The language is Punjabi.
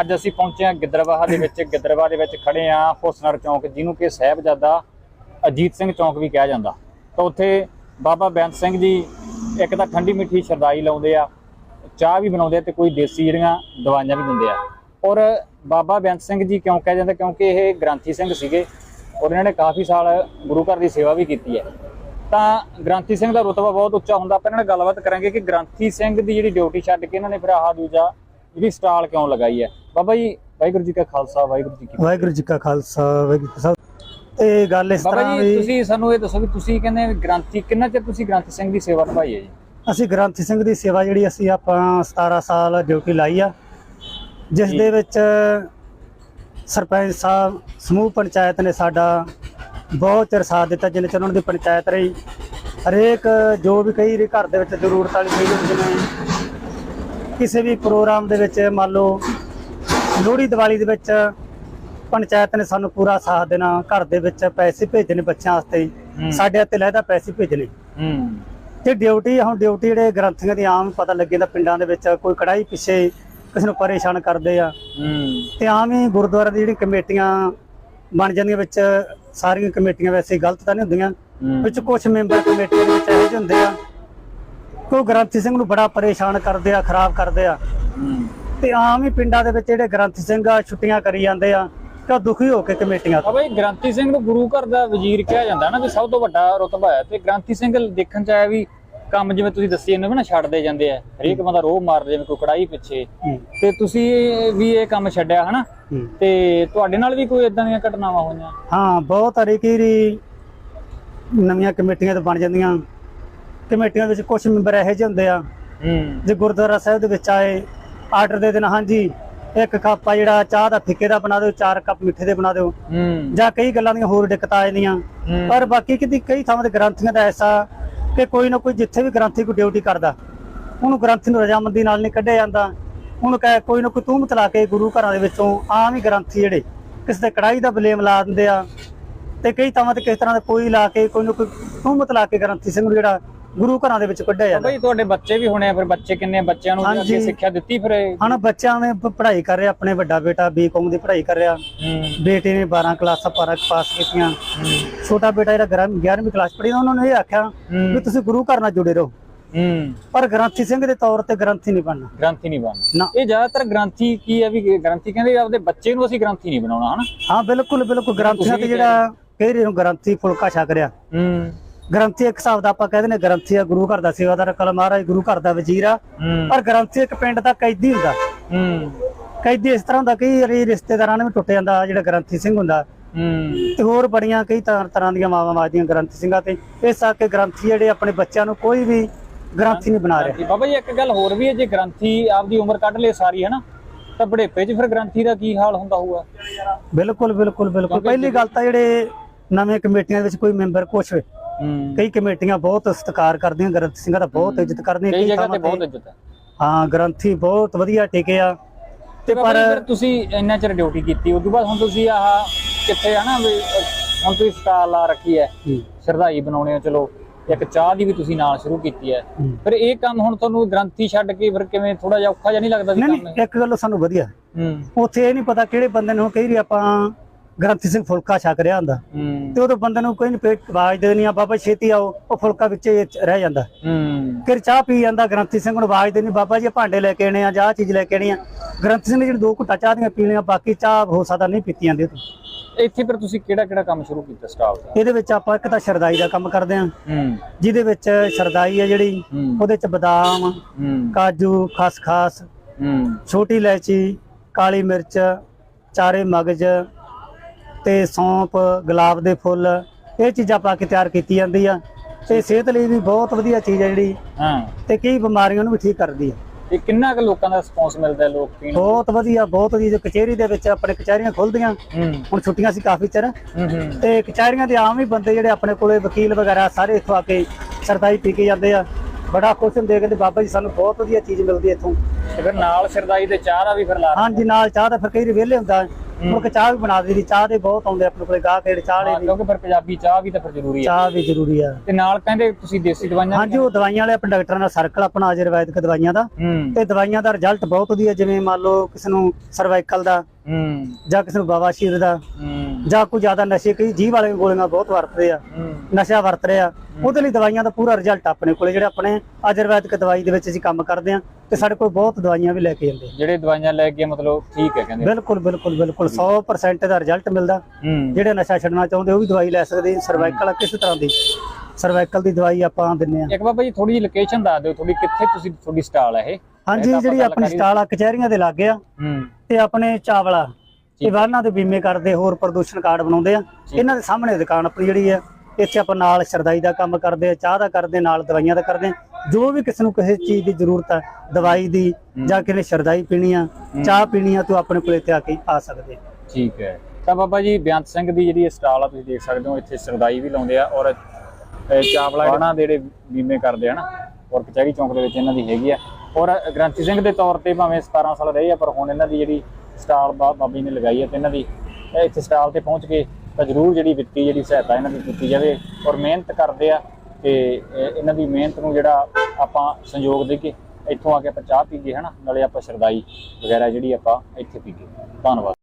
ਅੱਜ ਅਸੀਂ ਪਹੁੰਚੇ ਹਾਂ ਗਿੱਦੜਬਾਹਾ ਦੇ ਵਿੱਚ। ਗਿੱਦੜਬਾਹਾ ਦੇ ਵਿੱਚ ਖੜੇ ਹਾਂ ਹੁਸਨਰ ਚੌਂਕ, ਜਿਹਨੂੰ ਕਿ ਸਾਹਿਬਜ਼ਾਦਾ ਅਜੀਤ ਸਿੰਘ ਚੌਂਕ ਵੀ ਕਿਹਾ ਜਾਂਦਾ। ਤਾਂ ਉੱਥੇ ਬਾਬਾ ਬੈਂਤ ਸਿੰਘ ਜੀ ਇੱਕ ਤਾਂ ਠੰਡੀ ਮਿੱਠੀ ਸ਼ਰਦਾਈ ਲਾਉਂਦੇ ਆ, ਚਾਹ ਵੀ ਬਣਾਉਂਦੇ ਆ ਤੇ ਕੋਈ ਦੇਸੀ ਜਿਹੜੀਆਂ ਦਵਾਈਆਂ ਵੀ ਦਿੰਦੇ ਆ। ਔਰ ਬਾਬਾ ਬੈਂਤ ਸਿੰਘ ਜੀ ਕਿਉਂ ਕਿਹਾ ਜਾਂਦਾ? ਕਿਉਂਕਿ ਇਹ ਗ੍ਰੰਥੀ ਸਿੰਘ ਸੀਗੇ ਔਰ ਇਹਨਾਂ ਨੇ ਕਾਫੀ ਸਾਲ ਗੁਰੂ ਘਰ ਦੀ ਸੇਵਾ ਵੀ ਕੀਤੀ ਹੈ। ਤਾਂ ਗ੍ਰੰਥੀ ਸਿੰਘ ਦਾ ਰੁਤਬਾ ਬਹੁਤ ਉੱਚਾ ਹੁੰਦਾ, ਆਪਾਂ ਇਹਨਾਂ ਨਾਲ ਗੱਲਬਾਤ ਕਰਾਂਗੇ ਕਿ ਗ੍ਰੰਥੀ ਸਿੰਘ ਦੀ ਜਿਹੜੀ ਡਿਊਟੀ ਛੱਡ ਕੇ ਇਹਨਾਂ ਨੇ ਫਿਰ ਆਹ ਦੂਜਾ ਜਿਹੜੀ ਸਟਾਲ ਕਿਉਂ ਲਗਾਈ ਹੈ। ਬਾਬਾ ਜੀ ਵਾਹਿਗੁਰੂ ਜੀ ਕਾ ਖਾਲਸਾ ਵਾਹਿਗੁਰੂ ਜੀ ਕੀ ਫਤਿਹ। ਵਾਹਿਗੁਰੂ ਜੀ ਕਾ ਖਾਲਸਾ ਵਾਹਿਗੁਰੂ ਜੀ ਕੀ ਫਤਿਹ। ਤੇ ਗੱਲ ਇਸ ਬਾਬਾ ਤਰ੍ਹਾਂ ਜੀ ਵੀ ਤੁਸੀਂ ਸਾਨੂੰ ਇਹ ਦੱਸੋ ਵੀ ਤੁਸੀਂ ਕਹਿੰਦੇ ਵੀ ਗ੍ਰੰਥੀ ਕਿੰਨਾ ਚਿਰ ਤੁਸੀਂ ਗ੍ਰੰਥੀ ਸਿੰਘ ਦੀ ਸੇਵਾ ਨਿਭਾਈ ਹੈ ਜੀ? ਅਸੀਂ ਗ੍ਰੰਥੀ ਸਿੰਘ ਦੀ ਸੇਵਾ ਜਿਹੜੀ ਅਸੀਂ ਆਪਾਂ 17 ਸਾਲ ਡਿਊਟੀ ਲਾਈ ਆ ਜਿਸ। ਦੇ ਵਿੱਚ ਸਰਪੰਚ ਸਾਹਿਬ ਸਮੂਹ ਪੰਚਾਇਤ ਨੇ ਸਾਡਾ ਬਹੁਤ ਚਿਰ ਸਾਥ ਦਿੱਤਾ ਜਿੰਨੇ ਚਿਰ ਉਹਨਾਂ ਦੀ ਪੰਚਾਇਤ ਰਹੀ। ਹਰੇਕ ਜੋ ਵੀ ਕਈ ਘਰ ਦੇ ਵਿੱਚ ਜ਼ਰੂਰਤ ਵਾਲੀ ਚੀਜ਼ ਜਿਵੇਂ ਕਿਸੇ ਵੀ ਪ੍ਰੋਗਰਾਮ ਦੇ ਵਿੱਚ ਮੰਨ ਲਓ ਲੋਹੜੀ ਦੀਵਾਲੀ ਦੇ ਵਿੱਚ ਪੰਚਾਇਤ ਨੇ ਸਾਨੂੰ ਪੂਰਾ ਸਾਥ ਦੇਣਾ ਘਰ ਦੇ ਵਿੱਚ ਪੈਸੇ ਭੇਜਣੇ ਬੱਚਿਆਂ ਵਾਸਤੇ। ਸਾਡੇ ਹੱਥੇ ਲੈਦਾ ਪੈਸੇ ਭੇਜਣੇ। ਤੇ ਡਿਊਟੀ ਹੁਣ ਡਿਊਟੀ ਜਿਹੜੇ ਗ੍ਰੰਥੀਆਂ ਦੀ ਆਮ ਪਤਾ ਲੱਗੇ ਤਾਂ ਪਿੰਡਾਂ ਦੇ ਵਿੱਚ ਕੋਈ ਕੜਾਈ ਪਿੱਛੇ ਕਿਸੇ ਨੂੰ ਪਰੇਸ਼ਾਨ ਕਰਦੇ ਆ। ਤੇ ਆਮ ਹੀ ਗੁਰਦੁਆਰਾ ਦੀ ਜਿਹੜੀ ਕਮੇਟੀਆਂ ਬਣ ਜਾਂਦੀਆਂ ਵਿੱਚ ਸਾਰੀਆਂ ਕਮੇਟੀਆਂ ਵੈਸੇ ਗਲਤ ਤਾਂ ਨਹੀਂ ਹੁੰਦੀਆਂ। ਵਿੱਚ ਕੁਝ ਮੈਂਬਰ ਕਮੇਟੀਆਂ ਦੇ ਵਿੱਚ ਇਹੋ ਜਿਹੇ ਹੁੰਦੇ ਆ। ਕੋਈ ਗ੍ਰੰਥੀ ਸਿੰਘ ਨੂੰ ਬੜਾ ਪਰੇਸ਼ਾਨ ਕਰਦੇ ਆ ਖਰਾਬ ਕਰਦੇ ਆ। ਤੇ ਆਮ ਹੀ ਪਿੰਡਾਂ ਦੇ ਵਿੱਚ ਜਿਹੜੇ ਗ੍ਰੰਥੀ ਸਿੰਘ ਆ ਛੁੱਟੀਆਂ ਕਰੀ ਜਾਂਦੇ ਆ ਤੇ ਦੁਖੀ ਹੋ ਕੇ ਕਮੇਟੀਆਂ ਤੋਂ। ਜੀ ਗ੍ਰੰਥੀ ਸਿੰਘ ਨੂੰ ਗੁਰੂ ਘਰ ਦਾ ਵਜ਼ੀਰ ਕਿਹਾ ਜਾਂਦਾ ਨਾ ਵੀ ਸਭ ਤੋਂ ਵੱਡਾ ਰੁਤਬਾ ਹੈ। ਤੇ ਗ੍ਰੰਥੀ ਸਿੰਘ ਦੇਖਣ ਚ ਆਇਆ ਵੀ ਕੰਮ ਜਿਵੇਂ ਤੁਸੀਂ ਦੱਸੀ ਹੋ ਨਾ ਛੱਡਦੇ ਜਾਂਦੇ ਆ। ਹਰੇਕ ਬੰਦਾ ਰੋਹ ਮਾਰਦੇ ਜਿਵੇਂ ਕੋਈ ਕੜਾਈ ਪਿੱਛੇ। ਤੇ ਤੁਸੀਂ ਵੀ ਇਹ ਕੰਮ ਛੱਡਿਆ ਹਨਾ। ਤੇ ਤੁਹਾਡੇ ਨਾਲ ਵੀ ਕੋਈ ਇਦਾਂ ਦੀਆਂ ਘਟਨਾਵਾਂ ਹੋਈਆਂ? ਹਾਂ ਬਹੁਤ ਹਰੀਕੀਰੀ ਨਵੀਆਂ ਕਮੇਟੀਆਂ ਤੇ ਬਣ ਜਾਂਦੀਆਂ। ਕਮੇਟੀਆਂ ਵਿੱਚ ਕੁਝ ਮੈਂਬਰ ਇਹੋ ਜਿਹੇ ਹੁੰਦੇ ਆ ਜੇ ਗੁਰਦੁਆਰਾ ਸਾਹਿਬ ਦੇ ਵਿੱਚ ਆਏ ਆਰਡਰ ਦੇ ਦੇਣਾ ਹਾਂਜੀ। ਇੱਕ ਕੱਪ ਆ ਜਿਹੜਾ ਚਾਹ ਦਾ ਫਿੱਕੇ ਦਾ ਬਣਾ ਦਿਓ ਚਾਰ ਕੱਪ ਮਿੱਠੇ ਦੇ ਬਣਾ ਦਿਓ। ਹੂੰ। ਜਾਂ ਕਈ ਗੱਲਾਂ ਦੀਆਂ ਹੋਰ ਦਿੱਕਤਾਂ ਆ ਜਾਂਦੀਆਂ। ਪਰ ਬਾਕੀ ਕਿਤੇ ਕਈ ਥਾਵਾਂ ਤੇ ਗ੍ਰੰਥੀਆਂ ਦਾ ਐਸਾ ਕਿ ਕੋਈ ਨਾ ਕੋਈ ਜਿੱਥੇ ਵੀ ਗ੍ਰੰਥੀ ਕੋਈ ਡਿਊਟੀ ਕਰਦਾ ਉਹਨੂੰ ਗ੍ਰੰਥੀ ਨੂੰ ਰਜਾਮੰਦੀ ਨਾਲ ਨਹੀਂ ਕੱਢਿਆ ਜਾਂਦਾ। ਉਹਨੂੰ ਕਹੇ ਕੋਈ ਨਾ ਕੋਈ ਤੂੰ ਲਾ ਕੇ ਗੁਰੂ ਘਰਾਂ ਦੇ ਵਿੱਚੋਂ ਆਮ ਹੀ ਗ੍ਰੰਥੀ ਜਿਹੜੇ। ਕਿਸੇ ਦੇ ਕੜਾਈ ਦਾ ਬਲੇਮ ਲਾ ਦਿੰਦੇ ਆ। ਤੇ ਕਈ ਥਾਵਾਂ ਤੇ ਕਿਸ ਤਰ੍ਹਾਂ ਦਾ ਕੋਈ ਲਾ ਕੇ ਕੋਈ ਨਾ ਕੋਈ ਤੂੰ ਲਾ ਕੇ ਗ੍ਰੰਥੀ ਸਿੰਘ ਨੂੰ ਜਿਹੜਾ ਗੁਰੂ ਘਰਾਂ ਦੇ ਵਿੱਚ ਕੱਢਿਆ ਜਾਂਦਾ। ਜੀ ਤੁਹਾਡੇ ਬੱਚੇ ਵੀ ਹੋਣੇ ਆ ਫਿਰ ਬੱਚੇ ਕਿੰਨੇ? ਬੱਚਿਆਂ ਨੂੰ ਅੱਗੇ। ਸਿੱਖਿਆ ਦਿੱਤੀ ਫਿਰ? ਹਣ ਬੱਚਿਆਂ ਨੇ ਪੜ੍ਹਾਈ ਕਰ ਰਿਹਾ ਆਪਣੇ ਵੱਡਾ ਬੇਟਾ ਬੀਕਾਮ ਦੀ ਪੜ੍ਹਾਈ ਕਰ ਰਿਹਾ। ਬੇਟੇ ਨੇ 12 ਕਲਾਸਾਂ ਪਾਰਾ ਪਾਸ ਕੀਤੀਆਂ। ਛੋਟਾ ਬੇਟਾ ਜਿਹੜਾ 11ਵੀਂ ਕਲਾਸ ਪੜ੍ਹੀ ਉਹਨਾਂ ਨੇ ਇਹ ਆਖਿਆ। ਵੀ ਤੁਸੀਂ ਗੁਰੂ ਘਰ ਨਾਲ ਜੁੜੇ ਰਹੋ। ਹੂੰ। ਪਰ ਗ੍ਰੰਥੀ ਸਿੰਘ ਦੇ ਤੌਰ ਤੇ ਗ੍ਰੰਥੀ ਨਹੀਂ ਬਣਨਾ। ਗ੍ਰੰਥੀ ਨਹੀਂ ਬਣਨਾ। ਇਹ ਜ਼ਿਆਦਾਤਰ ਗ੍ਰੰਥੀ ਕੀ ਹੈ ਵੀ ਗ੍ਰੰਥੀ ਕਹਿੰਦੇ ਆਪਦੇ ਬੱਚੇ ਨੂੰ ਅਸੀਂ ਗ੍ਰੰਥੀ ਨਹੀਂ ਬਣਾਉਣਾ ਹਨਾ? ਹਾਂ ਬਿਲਕੁਲ ਬਿਲਕੁਲ। ਗ੍ਰੰਥੀਆਂ ਤੇ ਜਿਹੜਾ ਕਹਿ ਰਹੇ ਗ੍ਰੰਥੀ ਫੁਲਕਾ ਛਕ ਰਿਹਾ। ਹੂੰ। ਗ੍ਰੰਥੀ ਇੱਕ ਹਿਸਾਬ ਦਾ ਆਪਾਂ ਕਹਿੰਦੇ ਨੇ ਗ੍ਰੰਥੀ ਆ ਗੁਰੂ ਘਰ ਦਾ ਸੇਵਾਦਾਰ ਕਲ ਮਹਾਰਾਜ ਗੁਰੂ ਘਰ ਦਾ ਵਜ਼ੀਰ ਆ। ਹੂੰ। ਪਰ ਗ੍ਰੰਥੀ ਇੱਕ ਪਿੰਡ ਦਾ ਕੈਦੀ ਹੁੰਦਾ। ਹੂੰ। ਕੈਦੀ ਇਸ ਤਰ੍ਹਾਂ ਹੁੰਦਾ ਕਈ ਵਾਰੀ ਰਿਸ਼ਤੇਦਾਰਾਂ ਨੇ ਵੀ ਟੁੱਟ ਜਾਂਦਾ ਜਿਹੜਾ ਗ੍ਰੰਥੀ ਸਿੰਘ ਹੁੰਦਾ। ਹੂੰ। ਤੇ ਹੋਰ ਬੜੀਆਂ ਕਈ ਤਰ੍ਹਾਂ ਦੀਆਂ ਮਾਵਾਂ ਮਾਜਦੀਆਂ ਗ੍ਰੰਥੀ ਸਿੰਘਾਂ ਤੇ। ਇਸ ਆ ਕੇ ਗ੍ਰੰਥੀ ਜਿਹੜੇ ਆਪਣੇ ਬੱਚਿਆਂ ਨੂੰ ਕੋਈ ਵੀ ਗ੍ਰੰਥੀ ਨਹੀਂ ਬਣਾ ਰਿਹਾ। ਬਾਬਾ ਜੀ ਇੱਕ ਗੱਲ ਹੋਰ ਵੀ ਹੈ ਜੇ ਗ੍ਰੰਥੀ ਆਪਦੀ ਉਮਰ ਕੱਢ ਲੇ ਸਾਰੀ ਹਨਾ ਤਾਂ ਬੁਢੇਪੇ 'ਚ ਫਿਰ ਗ੍ਰੰਥੀ ਦਾ ਕੀ ਹਾਲ ਹੁੰਦਾ ਹੋਊਗਾ? ਬਿਲਕੁਲ ਬਿਲਕੁਲ ਬਿਲਕੁਲ। ਪਹਿਲੀ ਗੱਲ ਤਾਂ ਜਿਹੜੇ ਨਵੇਂ ਕਮੇਟੀਆਂ ਦੇ ਵਿੱਚ ਕੋਈ ਮੈਂਬਰ ਕੁਛ ਹੂੰ ਕਈ ਕਮੇਟੀਆਂ ਬਹੁਤ ਸਤਿਕਾਰ ਕਰਦੀਆਂ ਗ੍ਰੰਥੀ ਸਿੰਘਾਂ ਦਾ ਬਹੁਤ ਇੱਜ਼ਤ ਕਰਦੀਆਂ ਕਈ ਜਗ੍ਹਾ ਤੇ ਬਹੁਤ ਇੱਜ਼ਤ ਹੈ। ਹਾਂ ਗ੍ਰੰਥੀ ਬਹੁਤ ਵਧੀਆ ਟਿਕੇ ਆ। ਤੇ ਪਰ ਤੁਸੀਂ ਇੰਨਾ ਚਿਰ ਡਿਊਟੀ ਕੀਤੀ ਉਸ ਤੋਂ ਬਾਅਦ ਹੁਣ ਤੁਸੀਂ ਆਹ ਕਿੱਥੇ ਆ ਨਾ ਵੀ ਹੁਣ ਤੁਸੀਂ ਸਟਾਲ ਲਾ ਰੱਖੀ ਹੈ ਸ਼ਰਧਾਈ ਬਣਾਉਣੇ ਹੋ ਚਲੋ ਇੱਕ ਚਾਹ ਦੀ ਵੀ ਤੁਸੀਂ ਨਾਲ ਸ਼ੁਰੂ ਕੀਤੀ ਹੈ। ਫਿਰ ਇਹ ਕੰਮ ਹੁਣ ਤੁਹਾਨੂੰ ਗ੍ਰੰਥੀ ਛੱਡ ਕੇ ਫਿਰ ਕਿਵੇਂ ਥੋੜਾ ਜਿਹਾ ਔਖਾ ਜਿਹਾ ਨਹੀਂ ਲੱਗਦਾ ਨਹੀਂ ਕੰਮ ਨਹੀਂ ਇੱਕ ਗੱਲ ਸਾਨੂੰ ਵਧੀਆ। ਹੂੰ। ਉੱਥੇ ਇਹ ਨਹੀਂ ਪਤਾ ਕਿਹੜੇ ਬੰਦੇ ਨੂੰ ਕਈ ਵਾਰੀ ਆਪਾਂ ਗ੍ਰੰਥੀ ਸਿੰਘ ਫੁਲਕਾ ਛਕ ਰਿਹਾ ਹੁੰਦਾ। ਤੇ ਉਦੋਂ ਬੰਦੇ ਨੂੰ ਕੋਈ ਨਹੀਂ ਪੇਟ ਆਵਾਜ਼ ਦੇਣੀ ਆ ਬਾਬਾ ਛੇਤੀ ਆਓ ਉਹ ਫੁਲਕਾ ਵਿੱਚ ਹੀ ਰਹਿ ਜਾਂਦਾ। ਫਿਰ ਚਾਹ ਪੀ ਜਾਂਦਾ ਗ੍ਰੰਥੀ ਸਿੰਘ ਨੂੰ ਆਵਾਜ਼ ਦੇਣੀ ਬਾਬਾ ਜੀ ਭਾਂਡੇ ਲੈ ਕੇ ਆਣੇ ਆ ਜਾਂ ਚੀਜ਼ ਲੈ ਕੇ ਆਣੀ ਆ। ਗ੍ਰੰਥੀ ਸਿੰਘ ਨੇ ਜਿਹੜੇ ਦੋ ਘੁੱਟਾ ਚਾਹ ਦੀਆਂ ਪੀਣੀਆਂ ਬਾਕੀ ਚਾਹ ਹੋ ਸਕਦਾ ਨਹੀਂ ਪੀਤੀ ਜਾਂਦੀ ਤੋਂ। ਇੱਥੇ ਫਿਰ ਤੁਸੀਂ ਕਿਹੜਾ ਕਿਹੜਾ ਕੰਮ ਸ਼ੁਰੂ ਕੀਤਾ ਸਟਾਲ ਦਾ? ਇਹਦੇ ਵਿੱਚ ਆਪਾਂ ਇੱਕ ਤਾਂ ਸ਼ਰਦਾਈ ਦਾ ਕੰਮ ਕਰਦੇ ਹੂੰ। ਜਿਹਦੇ ਵਿੱਚ ਸ਼ਰਦਾਈ ਹੈ ਜਿਹੜੀ ਉਹਦੇ ਚ ਬਦਾਮ ਕਾਜੂ ਖਸਖਸ ਛੋਟੀ ਇਲਾਇਚੀ ਕਾਲੀ ਮਿਰਚ ਚਾਰੇ ਮਗਜ ਤੇ ਸੌਂਪ ਗੁਲਾਬ ਦੇ ਫੁੱਲ ਇਹ ਚੀਜ਼ਾਂ ਪਾ ਕੇ ਤਿਆਰ ਕੀਤੀ ਜਾਂਦੀ ਆ। ਤੇ ਸਿਹਤ ਲਈ ਵੀ ਬਹੁਤ ਵਧੀਆ ਚੀਜ਼ ਹੈ ਜਿਹੜੀ। ਹਾਂ। ਤੇ ਕਈ ਬਿਮਾਰੀਆਂ ਨੂੰ ਵੀ ਠੀਕ ਕਰਦੀ ਹੈ ਇਹ ਕਿੰਨਾ ਕੁ ਲੋਕਾਂ ਦਾ ਰਿਸਪੌਂਸ ਮਿਲਦਾ ਹੈ ਲੋਕ ਪੀਣ? ਬਹੁਤ ਵਧੀਆ ਬਹੁਤ ਵਧੀਆ। ਜੋ ਕਚਹਿਰੀ ਦੇ ਵਿੱਚ ਆਪਣੇ ਕਚਹਿਰੀਆਂ ਖੁੱਲਦੀਆਂ ਹੁਣ ਛੁੱਟੀਆਂ ਸੀ ਕਾਫੀ ਚਿਰ। ਤੇ ਕਚਹਿਰੀਆਂ ਦੇ ਆਮ ਹੀ ਬੰਦੇ ਜਿਹੜੇ ਆਪਣੇ ਕੋਲੇ ਵਕੀਲ ਵਗੈਰਾ ਸਾਰੇ ਇੱਥੋਂ ਆ ਕੇ ਸਰਦਾਈ ਪੀ ਕੇ ਜਾਂਦੇ ਆ। ਬੜਾ ਖੁਸ਼ ਹੁੰਦੇ ਆ, ਕਹਿੰਦੇ ਬਾਬਾ ਜੀ ਸਾਨੂੰ ਬਹੁਤ ਵਧੀਆ ਚੀਜ਼ ਮਿਲਦੀ ਇੱਥੋਂ। ਤੇ ਫਿਰ ਨਾਲ ਸ਼ਰਦਾਈ ਤੇ ਚਾਹ ਦਾ ਵੀ ਫਿਰ ਲਾ ਹਾਂਜੀ ਨਾਲ ਚਾਹ ਦਾ ਫਿਰ ਕਈ ਵਿਹਲੇ ਹੁੰਦਾ। ਮੁੜ ਕੇ ਚਾਹ ਵੀ ਬਣਾ ਦਈਦੀ ਚਾਹ ਦੇ ਬਹੁਤ ਆਉਂਦੇ ਆਪਣੇ ਕੋਲੇ ਗਾਹਕ ਜਿਹੜੇ ਚਾਹ ਹਾਂ, ਕਿਉਂਕਿ ਫਿਰ ਪੰਜਾਬੀ ਚਾਹ ਵੀ ਤਾਂ ਫਿਰ ਜ਼ਰੂਰੀ ਹੈ ਚਾਹ ਵੀ ਜ਼ਰੂਰੀ ਆ। ਤੇ ਨਾਲ ਕਹਿੰਦੇ ਤੁਸੀਂ ਦੇਸੀ ਦਵਾਈਆਂ ਹਾਂਜੀ ਉਹ ਦਵਾਈਆਂ ਵਾਲੇ ਆਪਣੇ ਡਾਕਟਰਾਂ ਦਾ ਸਰਕਲ ਆਪਣਾ ਆਯੁਰਵੈਦਿਕ ਦਵਾਈਆਂ ਦਾ। ਹੂੰ। ਤੇ ਦਵਾਈਆਂ ਦਾ ਰਿਜ਼ਲਟ ਬਹੁਤ ਵਧੀਆ ਜਿਵੇਂ ਮੰਨ ਲਓ ਕਿਸੇ ਨੂੰ ਸਰਵਾਈਕਲ ਦਾ ਹੂੰ। ਜਾਂ ਕਿਸੇ ਨੂੰ ਬਵਾਸੀਰ ਦਾ ਹੂੰ। ਜਾਂ ਕੋਈ ਜ਼ਿਆਦਾ ਨਸ਼ੇ ਕਈ ਜੀਭ ਵਾਲੇ ਗੋਲੀਆਂ ਬਹੁਤ ਵਰਤਦੇ ਆ। ਹੂੰ। ਨਸ਼ਾ ਵਰਤ ਰਹੇ ਉਹਦੇ ਲਈ ਦਵਾਈਆਂ ਦਾ ਪੂਰਾ ਰਿਜ਼ਲਟ ਆਪਣੇ ਕੋਲੇ ਜਿਹੜੇ ਆਪਣੇ ਆਯੁਰਵੈਦਿਕ ਦਵਾਈ ਦੇ ਵਿੱਚ ਅਸੀਂ ਕੰਮ ਕਰਦੇ ਆ ਤੇ ਸਾਡੇ ਕੋਲ ਬਹੁਤ ਦਵਾਈਆਂ ਵੀ ਲੈ ਕੇ ਜਾਂਦੇ ਆ। ਜਿਹੜੇ ਦਵਾਈਆਂ ਲੈ ਕੇ ਮਤਲਬ ਠੀਕ ਹੈ ਕਹਿੰਦੇ। ਬਿਲਕੁਲ ਬਿਲਕੁਲ ਬਿਲਕੁਲ 100% ਦਾ ਰਿਜ਼ਲਟ ਮਿਲਦਾ। ਹੂੰ। ਜਿਹੜੇ ਨਸ਼ਾ ਛੱਡਣਾ ਚਾਹੁੰਦੇ ਉਹ ਵੀ ਦਵਾਈ ਲੈ ਸਕਦੇ ਸਰਵਾਈਕਲ ਕਿਸੇ ਤਰ੍ਹਾਂ ਦੀ। ਸਰਵਾਈਕਲ ਦੀ ਦਵਾਈ ਆਪਾਂ ਦਿੰਨੇ ਆ ਇੱਕ ਬਾਬਾ ਜੀ ਥੋੜੀ ਜਿਹੀ ਲੋਕੇਸ਼ਨ ਦੱਸ ਦਿਓ ਥੋੜੀ ਕਿੱਥੇ ਤੁਸੀਂ ਤੁਹਾਡੀ ਸਟਾਲ ਹੈ ਇਹ? ਹਾਂਜੀ ਜਿਹੜੀ ਆਪਾਂ ਆਪਣੀ ਸਟਾਲ ਆ ਕਚਹਿਰੀਆਂ ਦੇ ਲਾਗੇ ਆ। ਹੂੰ। ਤੇ ਆਪਣੇ ਚਾਵਲਾ ਇਹ ਵਾਹਨਾਂ ਦੇ ਬੀਮੇ ਕਰਦੇ ਹੋਰ ਪ੍ਰਦੂਸ਼ਣ ਕਾਰਡ ਬਣਾਉਂਦੇ ਆ। ਇਹਨਾਂ ਦੇ ਸਾਹਮਣੇ ਦੁਕਾਨ ਆਪਣੀ ਜਿਹੜੀ ਆ ਇੱਥੇ ਆਪਾਂ ਨਾਲ ਸਰਦਾਈ ਦਾ ਕੰਮ ਕਰਦੇ ਆ ਚਾਹ ਦਾ ਕਰਦੇ ਨਾਲ ਦਵਾਈਆਂ ਦਾ ਕਰਦੇ ਆ ਜੋ ਵੀ ਕਿਸੇ ਨੂੰ ਕਿਸੇ ਚੀਜ਼ ਦੀ ਜ਼ਰੂਰਤ ਆ ਦਵਾਈ ਦੀ ਜਾਂ ਕਿਸੇ ਨੇ ਸਰਦਾਈ ਪੀਣੀ ਆ ਚਾਹ ਪੀਣੀ ਆ ਤੂੰ ਆਪਣੇ ਕੋਲ ਇੱਥੇ ਆ ਕੇ ਆ ਸਕਦੇ ਠੀਕ ਹੈ। ਤਾਂ ਬਾਬਾ ਜੀ ਬੇਅੰਤ ਸਿੰਘ ਦੀ ਜਿਹੜੀ ਸਟਾਲ ਆ ਤੁਸੀਂ ਦੇਖ ਸਕਦੇ ਹੋ ਇੱਥੇ ਸਰਦਾਈ ਵੀ ਲਾਉਂਦੇ ਆ ਔਰ ਚਾਵਲਾ ਇਹਨਾਂ ਦੇ ਜਿਹੜੇ ਬੀਮੇ ਕਰਦੇ ਆ ਨਾ ਔਰ ਕਚਹਿਰੀ ਚੌਂਕ ਦੇ ਵਿੱਚ ਇਹਨਾਂ ਦੀ ਹੈਗੀ ਆ। ਔਰ ਗ੍ਰੰਥੀ ਸਿੰਘ ਦੇ ਤੌਰ ਤੇ ਭਾਵੇਂ 17 ਸਾਲ ਰਹੇ ਆ ਪਰ ਹੁਣ ਇਹਨਾਂ ਦੀ ਜਿਹੜੀ ਸਟਾਲ ਬਾਬਾ ਜੀ ਨੇ ਲਗਾਈ ਹੈ ਤੇ ਇਹਨਾਂ ਦੀ ਇਹ ਇੱਥੇ ਸਟਾਲ ਤੇ ਪਹੁੰਚ ਕੇ ਤਾਂ ਜ਼ਰੂਰ ਜਿਹੜੀ ਵਿੱਤੀ ਜਿਹੜੀ ਸਹਾਇਤਾ ਇਹਨਾਂ ਦੀ ਕੀਤੀ ਜਾਵੇ ਔਰ ਮਿਹਨਤ ਕਰਦੇ ਆ ਤੇ ਇਹਨਾਂ ਦੀ ਮਿਹਨਤ ਨੂੰ ਜਿਹੜਾ ਆਪਾਂ ਸੰਯੋਗ ਦੇ ਕੇ ਇੱਥੋਂ ਆ ਕੇ ਆਪਾਂ ਚਾਹ ਪੀਏ ਹਨਾ? ਨਾਲੇ ਆਪਾਂ ਸ਼ਰਦਾਈ ਵਗੈਰਾ ਜਿਹੜੀ ਆਪਾਂ ਇੱਥੇ ਪੀਗੇ ਧੰਨਵਾਦ।